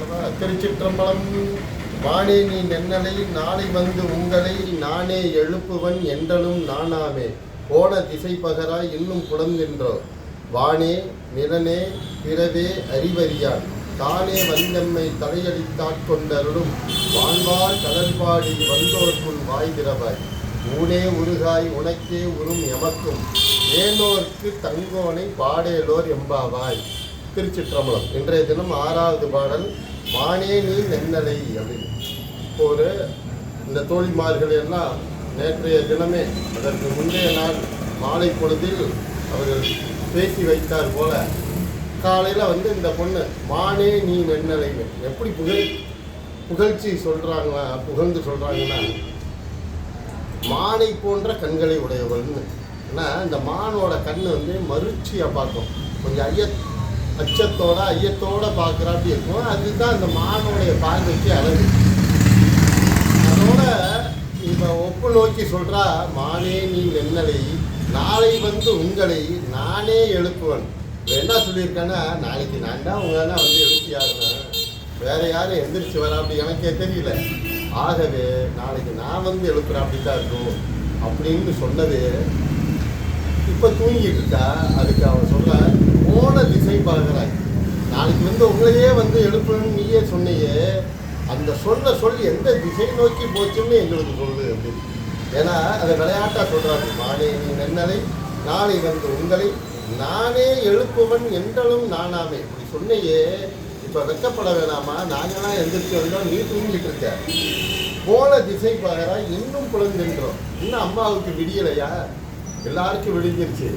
அல்லவா திருச்சிற்றம்பலம் வானே நீ நென்னலை நாளை வந்து உங்களை நானே எழுப்புவன் என்றனும் நானாமே போன திசை பகராய் இன்னும் புலந்தென்றோ வானே நிலனே பிறவே அறிவறியான். தானே வந்தம்மை தலையடித்தாட்கொண்டருளும் வாழ்வார் கடல்பாடி வந்தோர்க்குள் வாய்கிறவாய் ஊனே உருகாய் உனக்கே உறும் எமக்கும். ஏனோர்க்கு தங்கோனை பாடேலோர் எம்பாவாய். திருச்சிற்றம்பலம். இன்றைய தினம் ஆறாவது பாடல் மானே நீ நென்னலை அப்படின்னு. ஒரு இந்த தோழிமார்கள் எல்லாம் நேற்றைய தினமே அதற்கு முந்தைய நாள் மாலை பொழுதில் அவர்கள் பேசி வைத்தார் போல காலையில் வந்து இந்த பொண்ணு மானே நீ நென்னலைன்னு எப்படி புகழ் புகழ்ச்சி சொல்கிறாங்களா புகழ்ந்து சொல்கிறாங்கன்னா மானை போன்ற கண்களை உடையவள்னு. ஏன்னா இந்த மானோட கண் வந்து மருட்சியாக பார்க்கும். கொஞ்சம் ஐய அச்சத்தோட ஐயத்தோட பார்க்குறாப்படி இருக்கும். அதுதான் அந்த மானுடைய பார்வைக்கு அழகு. அதோட இப்போ ஒப்பு நோக்கி சொல்கிறா மானே நீ நென்னலை நாளை வந்து உங்களை நானே எழுப்புவன். இவ என்ன சொல்லியிருக்கேன்னா நாளைக்கு நான் தான் உங்களை வந்து எழுப்பி ஆடுவேன். வேற யாரும் எந்திரிச்சு வரா அப்படி எனக்கே தெரியல. ஆகவே நாளைக்கு நான் வந்து எழுப்புறேன் அப்படி தான் இருக்கும். அப்படின்னு சொன்னது இப்போ தூங்கிட்டு இருக்கா. அதுக்கு அவன் சொல்ற போன திசை பார்க்குறாய் நாளைக்கு வந்து உங்களையே வந்து எழுப்பணும்னு நீயே சொன்னியே அந்த சொன்ன சொல் எந்த திசை நோக்கி போச்சுன்னு எங்களுக்கு சொல்லு அப்படின்னு. ஏன்னா அதை விளையாட்டாக சொல்கிறாரு மாலை நீ நென்னலை நாளை வந்து உங்களை நானே எழுப்புவன் என்றளும் நானாமே. இப்படி சொன்னையே இப்போ வெக்கப்பட வேணாமா? நாங்களாம் எந்திரிச்சு வந்தோம் நீ தூங்கிட்டு இருக்க. போன திசை பார்க்குறா இன்னும் குழந்தைன்றோம் இன்னும் அம்மாவுக்கு விடியலையா? எல்லாருக்கும் விடிஞ்சிருச்சு.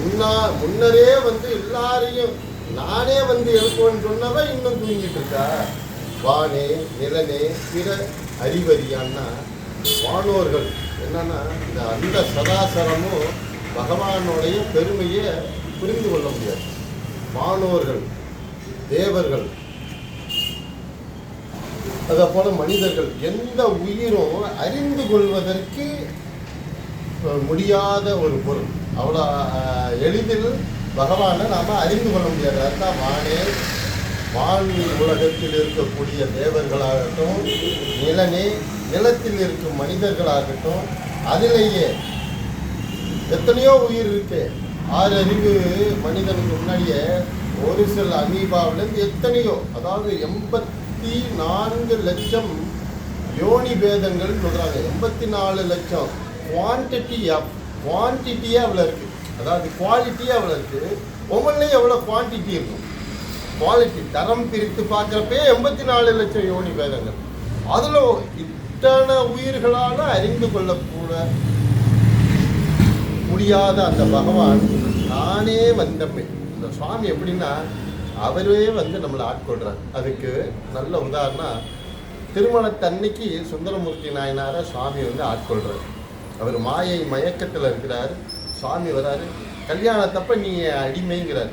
முன்னா முன்னரே வந்து எல்லாரையும் நானே வந்து எழுப்புவேன்னு சொன்னவன் இன்னும் தூங்கிட்டு இருக்கா? வானே நிலனே பிற அறிவறியான்னா வானோர்கள். என்னன்னா இந்த அந்த சதாசரமும் பகவானுடைய பெருமையை புரிந்து கொள்ள முடியாது. வானோர்கள் தேவர்கள் அதை போல மனிதர்கள் எந்த உயிரும் அறிந்து கொள்வதற்கு முடியாத ஒரு பொருள். அவ்வளோ எளிதில் பகவானை நாம் அறிந்து கொள்ள முடியாது. அதுதான் வானே வான் உலகத்தில் இருக்கக்கூடிய தேவர்களாகட்டும் நிலனே நிலத்தில் இருக்கும் மனிதர்களாகட்டும் அதிலேயே எத்தனையோ உயிர் இருக்கு. ஆறு அறிவு மனிதனுக்கு முன்னாடியே ஒரு சில அமீபாவிலேருந்து எத்தனையோ அதாவது எண்பத்தி நான்கு லட்சம் யோனி பேதங்கள் சொல்கிறாங்க எண்பத்தி நாலு லட்சம் குவான்டிட்டி குவான்டிட்டியே அவ்வளோ இருக்குது அதாவது குவாலிட்டியே அவ்வளோ இருக்குது ஒவ்வொன்றையும் எவ்வளோ குவான்டிட்டி இருக்கும்? குவாலிட்டி தரம் பிரித்து பார்க்குறப்பே எண்பத்தி நாலு லட்சம் யோனி வேதங்கள். அதில் இத்தனை உயிர்களால் அறிந்து கொள்ளக்கூட முடியாத அந்த பகவான் நானே வந்தம்மை இந்த சுவாமி எப்படின்னா அவரே வந்து நம்மளை ஆட்கொள்கிறார் அதுக்கு நல்ல உதாரணம் திருமணத்தன்னைக்கு சுந்தரமூர்த்தி நாயனாரை சுவாமி வந்து ஆட்கொள்கிறார் அவர் மாயை மயக்கத்தில் இருக்கிறார். சுவாமி வராரு. கல்யாணத்தப்ப நீ அடிமைங்கிறார்.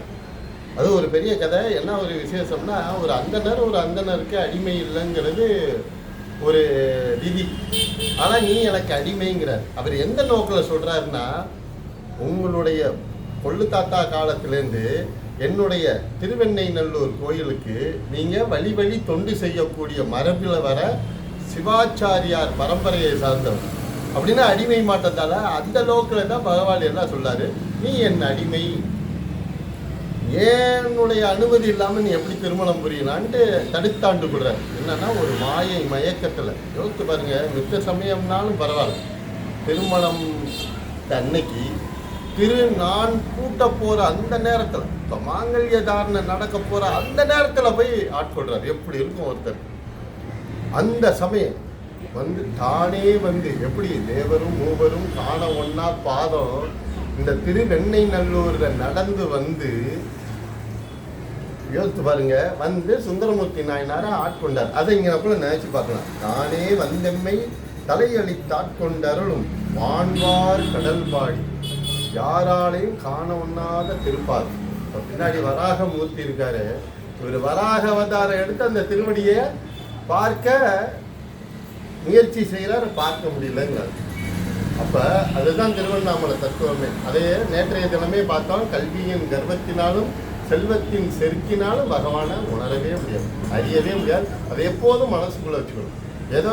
அது ஒரு பெரிய கதை. என்ன ஒரு விசேஷம்னா ஒரு அந்தனர் ஒரு அந்தனருக்கு அடிமை இல்லைங்கிறது ஒரு விதி. ஆனால் நீ எனக்கு அடிமைங்கிறார். அவர் எந்த நோக்கில் சொல்கிறாருன்னா உங்களுடைய கொள்ளு தாத்தா காலத்திலேருந்து என்னுடைய திருவெண்ணைநல்லூர் கோயிலுக்கு நீங்கள் வழி வழி தொண்டு செய்யக்கூடிய மரபில் வர சிவாச்சாரியார் பரம்பரையை சார்ந்தவர். அப்படின்னா அடிமை மாட்டத்தால அந்த லோக்கில் தான் பகவான் என்ன சொல்றாரு நீ என் அடிமை. என்னுடைய அனுமதி இல்லாமல் நீ எப்படி திருமணம் புரியலான்ட்டு தடுத்தாண்டு கொடுறாரு என்னன்னா ஒரு மாயை மயக்கத்தில். யோசித்து பாருங்க மித்த சமயம்னாலும் பரவாயில்ல. திருமணம் அன்னைக்கு திரு நான் கூட்ட போற அந்த நேரத்தில் இப்போ மாங்கல்ய தாரணை நடக்க போற அந்த நேரத்தில் போய் ஆட்கொள்றாரு. எப்படி இருக்கும் ஒருத்தர்? அந்த சமயம் வந்து தானே வந்து எப்படி தேவரும் மூவரும் காண ஒன்னா பாதம் இந்த திருவெண்ணை நல்லூர்ல நடந்து வந்து யோசித்து பாருங்க வந்து சுந்தரமூர்த்தி நாயனாரை ஆட்கொண்டார். அதை இங்க கூட நினைச்சு பார்க்கலாம். தானே வந்தெம்மை தலையளித்தாட்கொண்டருளும் வான்வார் கடல்பாடி. யாராலையும் காண ஒண்ணாத திருப்பார். பின்னாடி வராக மூர்த்தி இருக்காரு. இவர் வராக அவதாரம் எடுத்து அந்த திருவடியை பார்க்க முயற்சி செய்கிறார் பார்க்க முடியலங்கிறார். அப்போ அதுதான் திருவண்ணாமலை தத்துவமே. அதே நேற்றைய தினமே பார்த்தோம். கல்வியின் கர்வத்தினாலும் செல்வத்தின் செருக்கினாலும் பகவானை உணரவே முடியாது அறியவே முடியாது. அதை எப்போதும் மனசுக்குள்ள வச்சுக்கணும். ஏதோ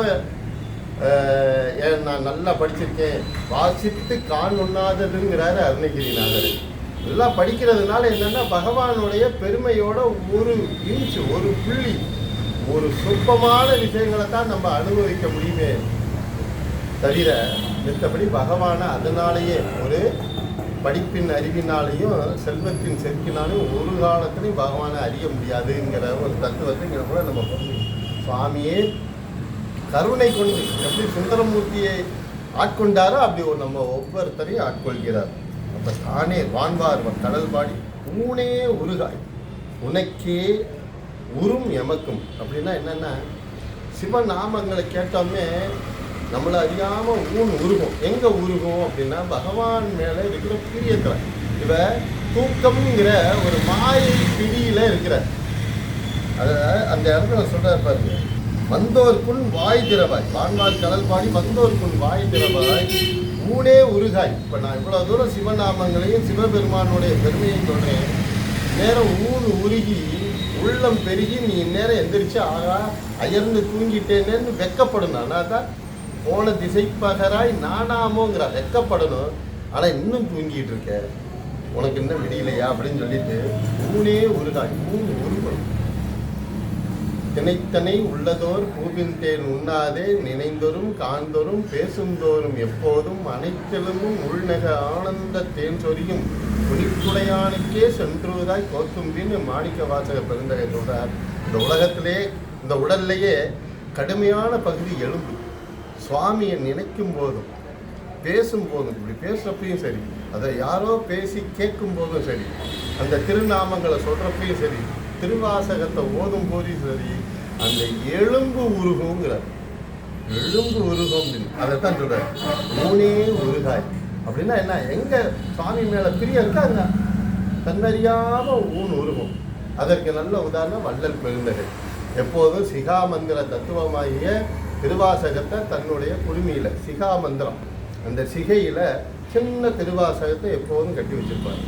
நான் நல்லா படிச்சிருக்கேன் வாசித்து காண் உண்ணாததுங்கிறாரு அருணகிரிநாதர். நல்லா படிக்கிறதுனால என்னென்னா பகவானுடைய பெருமையோட ஒரு இன்ச்சு ஒரு புள்ளி ஒரு சொற்பமான விஷயங்களை தான் நம்ம அனுபவிக்க முடியுமே தவிர மற்றபடி பகவானை அதனாலேயே ஒரு படிப்பின் அறிவினாலையும் செல்வத்தின் செருக்கினாலையும் ஒரு காலத்திலையும் பகவானை அறிய முடியாதுங்கிற ஒரு தத்துவத்தைங்கிற கூட நம்ம சுவாமியே கருணை கொண்டு எப்படி சுந்தரமூர்த்தியை ஆட்கொண்டாரோ அப்படி ஒரு நம்ம ஒவ்வொருத்தரையும் ஆட்கொள்கிறார். அப்போ தானே வான்வார் கடல் பாடி ஊனே உருகாய். உனக்கே உரும் எமக்கும். அப்படின்னா என்னன்னா சிவநாமங்களை கேட்டோமே நம்மளை அறியாமல் ஊன் உருகும். எங்கே உருகும் அப்படின்னா பகவான் மேலே இருக்கிற பிரியத்துல. இவ தூக்கம்ங்கிற ஒரு மாயை பிடியில் இருக்கிற. அதை அந்த இடத்துல சொல்றாரு பாருங்க. வந்தோர்க்குள் வாய் திறவாய். வான்வார் கடல் பாடி வந்தோர்க்குள் வாய் திறவாய். ஊனே உருகாய். இப்போ நான் இவ்வளோ தூரம் சிவநாமங்களையும் சிவபெருமானுடைய பெருமையும் சொல்கிறேன் நேரம் ஊன் உருகி உள்ளம் பெருகி நீ நேரம் எந்திரிச்சு ஆகா அயர்ந்து தூங்கிட்டேனேன்னு வெக்கப்படணும் ஆனால் தான் போன திசை பகராய் நானாமோங்கிற வெக்கப்படணும். ஆனால் இன்னும் தூங்கிட்டு இருக்க உனக்கு இன்னும் விடியலையா அப்படின்னு சொல்லிட்டு ஊனே உருகாய். ஊன் உருகணும். தினைத்தனை உள்ளதோர் பூவின் தேன் உண்ணாதே நினைந்தோறும் காண்தோறும் பேசுந்தோறும் எப்போதும் அனைத்திலுமும் உள்நக ஆனந்த தேன் சொரியும் புனிப்புடையானுக்கே சென்றுவதாய் கோத்தும்பின்னு மாணிக்க வாசக பெருந்தகை சொல்றார் இந்த உலகத்திலே இந்த உடல்லையே கடுமையான பகுதி எலும்பு. சுவாமியை நினைக்கும் போதும் பேசும்போதும் இப்படி பேசுறப்பையும் சரி அதை யாரோ பேசி கேட்கும் போதும் சரி அந்த திருநாமங்களை சொல்றப்பையும் சரி திருவாசகத்தை ஓதும் போதும் சரி அந்த எலும்பு உருகுங்கிறார். எலும்பு உருகும் அதைத்தான் சொல்றாரு. மூணே உருகாய். அப்படின்னா என்ன? எங்க சுவாமி மேல பிரியம் இருக்காங்க தன்னறியாம ஊன் உருகும். அதற்கு நல்ல உதாரணம் வள்ளல் பெருந்தகை. எப்போதும் சிகா மந்திர தத்துவமாகிய திருவாசகத்தை தன்னுடைய குடுமியில சிகா மந்திரம். அந்த சிகையில் சின்ன திருவாசகத்தை எப்போதும் கட்டி வச்சிருப்பார்.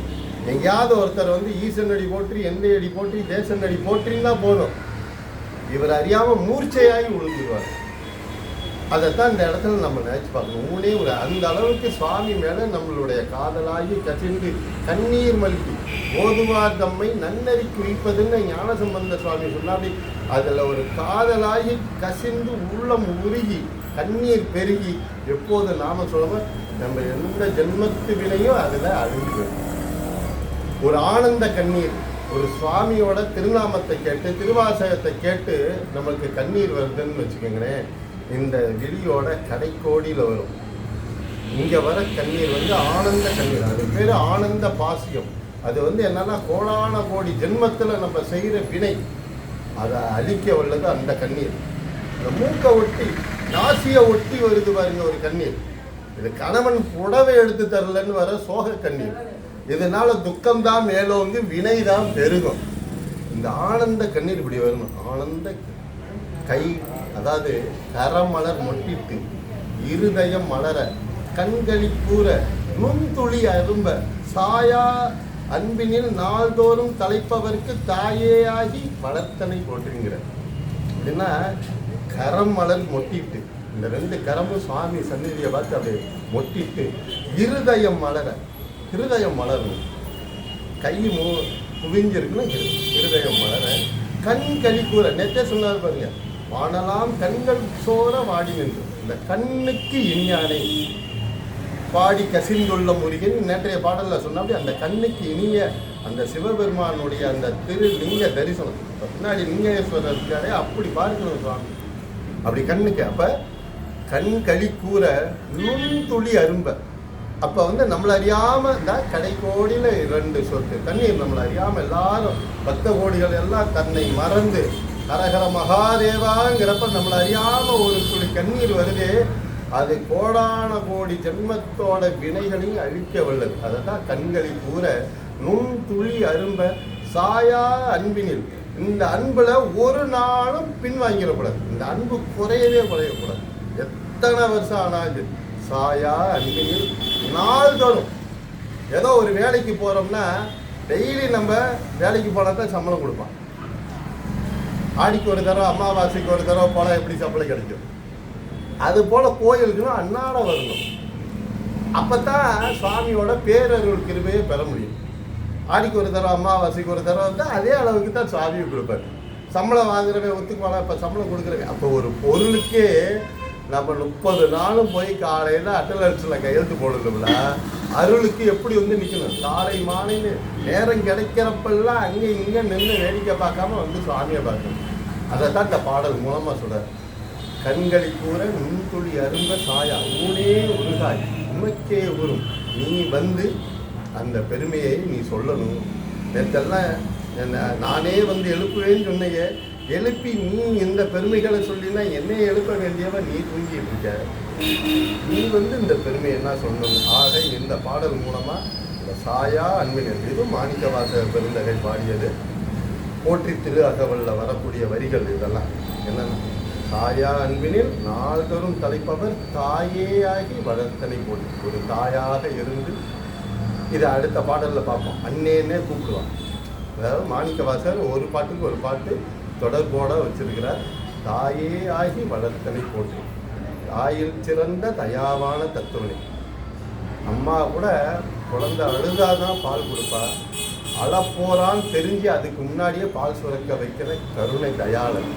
எங்கேயாவது ஒருத்தர் வந்து ஈசனடி போற்றி எந்த அடி போற்றி தேசனடி போற்றின்னா போதும். இவர் அறியாமல் மூர்ச்சையாகி விழுந்துருவார் அதைத்தான் இந்த இடத்துல நம்ம நினச்சி பார்க்கணும். ஊனே ஒரு அந்த அளவுக்கு சுவாமி மேலே நம்மளுடைய காதலாகி கசிந்து கண்ணீர் மல்கி ஓதுவார் தம்மை நன்னறி குறிப்பதுன்னு ஞானசம்பந்த சுவாமி சொன்னாடி அதில் ஒரு காதலாகி கசிந்து உள்ளம் உருகி கண்ணீர் பெருகி எப்போது நாம சொல்லுவோம்? நம்ம எந்த ஜென்மத்து வினையும் அதில் அழிஞ்சு ஒரு ஆனந்த கண்ணீர் ஒரு சுவாமியோட திருநாமத்தை கேட்டு திருவாசகத்தை கேட்டு நம்மளுக்கு கண்ணீர் வருதுன்னு வச்சுக்கோங்களேன் இந்த விழியோட கடைக்கோடியில் வரும். இங்கே வர கண்ணீர் வந்து ஆனந்த கண்ணீர். அது பேர் ஆனந்த பாசியம். அது வந்து என்னன்னா கோடான கோடி ஜென்மத்தில் நம்ம செய்கிற வினை. அதை அழிக்க வல்லது அந்த கண்ணீர். இந்த மூக்கை ஒட்டி நாசியை ஒட்டி வருது பாருங்க ஒரு கண்ணீர். இது கணவன் புடவை எடுத்து தரலன்னு வர சோக கண்ணீர். இதனால துக்கம்தான் மேலோங்கி வினை தான் பெருகும்? இந்த ஆனந்த கண்ணீர் இப்படி வரணும் ஆனந்த கை அதாவது கரமலர் மொட்டிட்டு இருதயம் மலர கண்களி கூற நுண்துளி அரும்ப சாயா அன்பினில் நாள்தோறும் தலைப்பவர்க்கு தாயேயாகி வளர்த்தனை போட்டுங்கிற அப்படின்னா கரம் மலர் மொட்டிட்டு இந்த ரெண்டு கரமும் சுவாமி சந்நிதியை பார்த்து அப்படியே மொட்டிட்டு இருதயம் மலர ஹிருதயம் மலரும். கை மு குவிஞ்சிருக்குன்னா இரு- மலர கண் களி கூற நேற்றே சொன்னார் பாருங்க வானலாம் கண்கள் சோர வாடி நின்று. இந்த கண்ணுக்கு இனியானை. பாடி கசிந்துள்ள முருகன் நேற்றைய பாடலில் சொன்னாப்படி அந்த கண்ணுக்கு இனிய அந்த சிவபெருமானுடைய அந்த திரு லிங்க தரிசனம் பின்னாடி லிங்கேஸ்வரர் இருக்காரே அப்படி பார்க்கணும் சுவாமி. அப்படி கண்ணுக்கு அப்ப கண் களி கூற நுண்துளி அரும்ப. அப்போ வந்து நம்மளை அறியாமல் இந்த கடைக்கோடியில் ரெண்டு சொட்டு தண்ணீர் நம்மளை அறியாமல் எல்லாரும் பக்த கோடிகள் எல்லாம் தன்னை மறந்து ஹரஹர மகாதேவாங்கிறப்ப நம்மளை அறியாமல் ஒரு துளி கண்ணீர் வருதே அது கோடான கோடி ஜென்மத்தோட வினைகளையும் அழிக்க வல்லது. அதை தான் கண்களை கூற நுண் துளி அரும்ப சாயா அன்பினில். இந்த அன்பில் ஒரு நாளும் பின்வாங்கிடக்கூடாது இந்த அன்பு குறையவே குறையக்கூடாது. எத்தனை வருஷம் ஆனாலும் சாயா அன்பினில் நாள்தோறும். ஏதோ ஒரு வேலைக்கு போகிறோம்னா டெய்லி நம்ம வேலைக்கு போனால் தான் சம்பளம் கொடுப்பான். ஆடிக்கு ஒரு தடவை அமாவாசைக்கு ஒரு தடவை போனால் எப்படி சம்பளம் கிடைக்கும்? அது போல கோயிலுக்குன்னு அன்னாட வரணும். அப்பதான் சுவாமியோட பேரருள் கிருபையை பெற முடியும். ஆடிக்கு ஒரு தடவை அமாவாசைக்கு ஒரு தடவை வந்து அதே அளவுக்கு தான் சுவாமியும் கொடுப்பாரு. சம்பளம் வாங்குறவன் ஒத்துக்குவானா? இப்போ சம்பளம் கொடுக்குறவன். அப்போ ஒரு பொருளுக்கே நம்ம முப்பது நாளும் போய் காலையில் அட்டலன்ஸில் கையெழுத்து போடணும்ல. அருளுக்கு எப்படி வந்து நிற்கணும் காலை மாலைன்னு நேரம் கிடைக்கிறப்பெல்லாம் அங்கே இங்கே நின்று வேடிக்கை பார்க்காம வந்து சுவாமியை பார்க்கணும். அதை தான் இந்த பாடல் மூலமாக சொல்கிறார் கண்களை கூற நுண்துளி அரும்ப சாயா ஊனே உருகாய் உமைக்கே உரும். நீ வந்து அந்த பெருமையை நீ சொல்லணும். நேற்றெல்லாம் என்ன நானே வந்து எழுப்புவேன்னு சொன்னையே எழுப்பி நீ இந்த பெருமைகளை சொல்லினா என்னை எழுப்ப வேண்டியவன் நீ தூங்கிட்டு இருக்க. நீ வந்து இந்த பெருமையை என்ன சொல்லணும்? ஆக இந்த பாடல் மூலமா இந்த சாயா அன்பினர் இது மாணிக்கவாச பெருந்தகை பாடியது போற்றி திரு அகவல்ல வரக்கூடிய வரிகள் இதெல்லாம். என்னன்னா தாயா அன்பினில் நாள்தோறும் தலைப்பவர் தாயே ஆகி வளர்த்தனை போட்டு ஒரு தாயாக இருந்து இதை அடுத்த பாடலில் பார்ப்போம். அன்னேன்னே கூப்பிடுவான். அதாவது மாணிக்கவாசர் ஒரு பாட்டுக்கு ஒரு பாட்டு தொடர்போட வச்சிருக்கிறார். தாயே ஆகி வளர்த்தனை போட்டு தாயில் சிறந்த தயாவான தத்துவனை. அம்மா கூட குழந்தை அழுதாதான் பால் கொடுப்பா. அழப்போறான்னு தெரிஞ்சு அதுக்கு முன்னாடியே பால் சுரக்க வைக்கிற கருணை தயாளன்.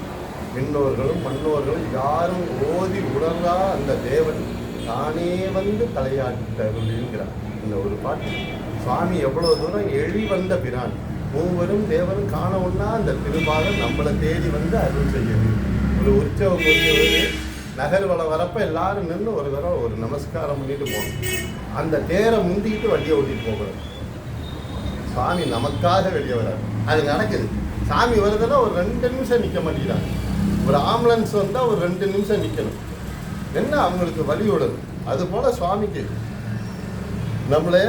விண்ணோர்களும் மன்னோர்களும் யாரும் ஓதி உணர்ந்தா அந்த தேவன் தானே வந்து தலையாட்டருள்கிறார் இந்த ஒரு பாட்டு. சுவாமி எவ்வளோ தூரம் எழி வந்த பிரான். மூவரும் தேவரும் காண ஒன்னா அந்த திருமாலும் நம்மளை தேடி வந்து அருள் செய்யுது. ஒரு உற்சவம் முடிஞ்சது நகர்வலம் வரப்ப எல்லாரும் நின்று ஒரு தடவை ஒரு நமஸ்காரம் பண்ணிட்டு போகணும். அந்த தேரை முந்திக்கிட்டு வண்டியை ஓட்டிட்டு போகணும் சாமி நமக்காக வெளியே வராது அது நடக்குது. சாமி வருதுன்னா ஒரு ரெண்டு நிமிஷம் நிற்க மாட்டேங்கிறாங்க ஒரு ஆம்புலன்ஸ் வந்தால் ஒரு ரெண்டு நிமிஷம் நிற்கணும் என்ன அவங்களுக்கு வழி விடணும்? அது போல சுவாமிக்கு. நம்மளை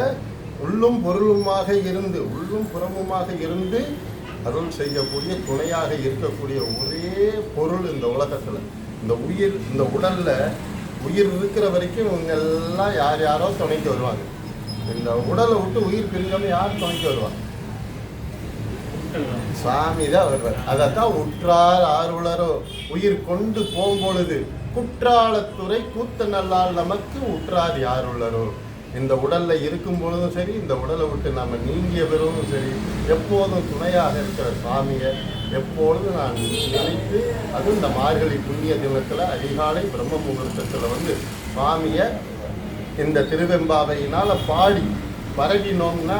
உள்ளும் பொருளுமாக இருந்து உள்ளும் புறமுமாக இருந்து அருள் செய்யக்கூடிய துணையாக இருக்கக்கூடிய ஒரே பொருள் இந்த உலகத்தில். இந்த உயிர் இந்த உடல்ல உயிர் இருக்கிற வரைக்கும் இவங்க எல்லாம் யார் யாரோ துணைக்கு வருவாங்க. இந்த உடலை விட்டு உயிர் பிரிஞ்சவங்க யார் துணைக்கு வருவாங்க? சாமி தான் வருவார். அதைத்தான் உற்றார் ஆர்வலரோ உயிர் கொண்டு போம்பொழுது குற்றாலத்துறை கூத்த நல்லால் நமக்கு உற்றார் யார் உள்ளரோ? இந்த உடலில் இருக்கும் பொழுதும் சரி இந்த உடலை விட்டு நாம் நீங்கிய பிறகும் சரி எப்போதும் துணையாக இருக்கிற சுவாமியை எப்பொழுதும் நான் நினைத்து அதுவும் இந்த மார்கழி புண்ணிய தினத்தில் அதிகாலை பிரம்ம முகூர்த்தத்தில் வந்து சுவாமியை இந்த திருவெம்பாவையினால் பாடி பரவினோம்னா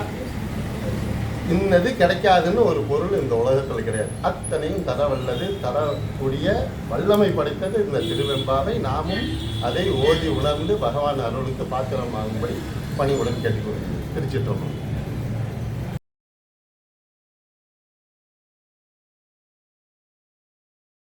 இன்னது கிடைக்காதுன்னு ஒரு பொருள் இந்த உலகத்தில் கிடையாது. அத்தனையும் தர வல்லது தரக்கூடிய வல்லமை படைத்தது இந்த திருவெம்பாவை. நாமும் அதை ஓதி உணர்ந்து பகவான் அருளுக்கு பாத்திரமாகும்படி பணிவுடன் கேட்டுக்கொள்கிறேன். திருச்சிட்டு